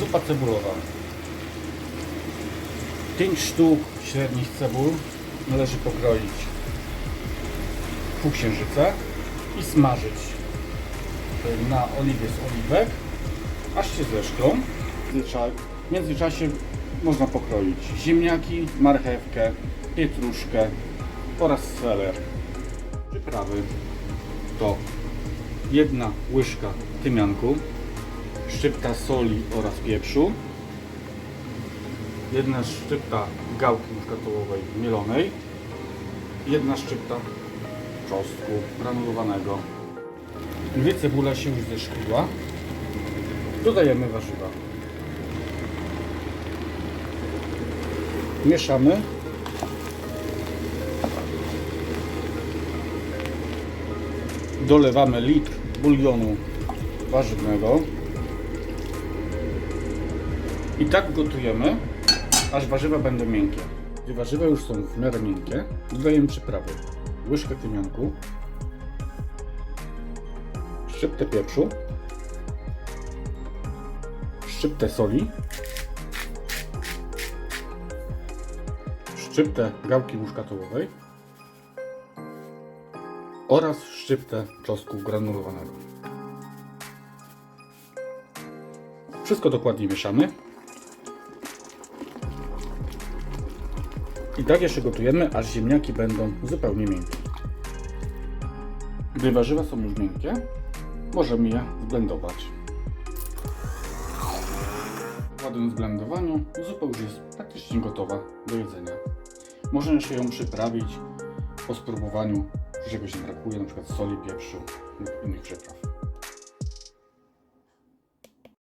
Zupa cebulowa. 5 sztuk średnich cebul należy pokroić w półksiężyce i smażyć na oliwie z oliwek, aż się zeszklą. W międzyczasie można pokroić ziemniaki, marchewkę, pietruszkę oraz seler. Przyprawy to jedna łyżka tymianku, szczypta soli oraz pieprzu, jedna szczypta gałki muszkatołowej mielonej, jedna szczypta czosnku granulowanego. Gdy cebula się już zeszkliła, dodajemy warzywa. Mieszamy. Dolewamy litr bulionu warzywnego. I tak gotujemy, aż warzywa będą miękkie. Gdy warzywa już są w miarę miękkie, dodajemy przyprawy. Łyżkę tymianku, szczyptę pieprzu, szczyptę soli, szczyptę gałki muszkatołowej oraz szczyptę czosnku granulowanego. Wszystko dokładnie mieszamy. I tak jeszcze gotujemy, aż ziemniaki będą zupełnie miękkie. Gdy warzywa są już miękkie, możemy je zblendować. Po ładnym zblendowaniu zupa już jest praktycznie gotowa do jedzenia. Można jeszcze ją przyprawić po spróbowaniu, że czegoś nie brakuje, np. soli, pieprzu lub innych przypraw.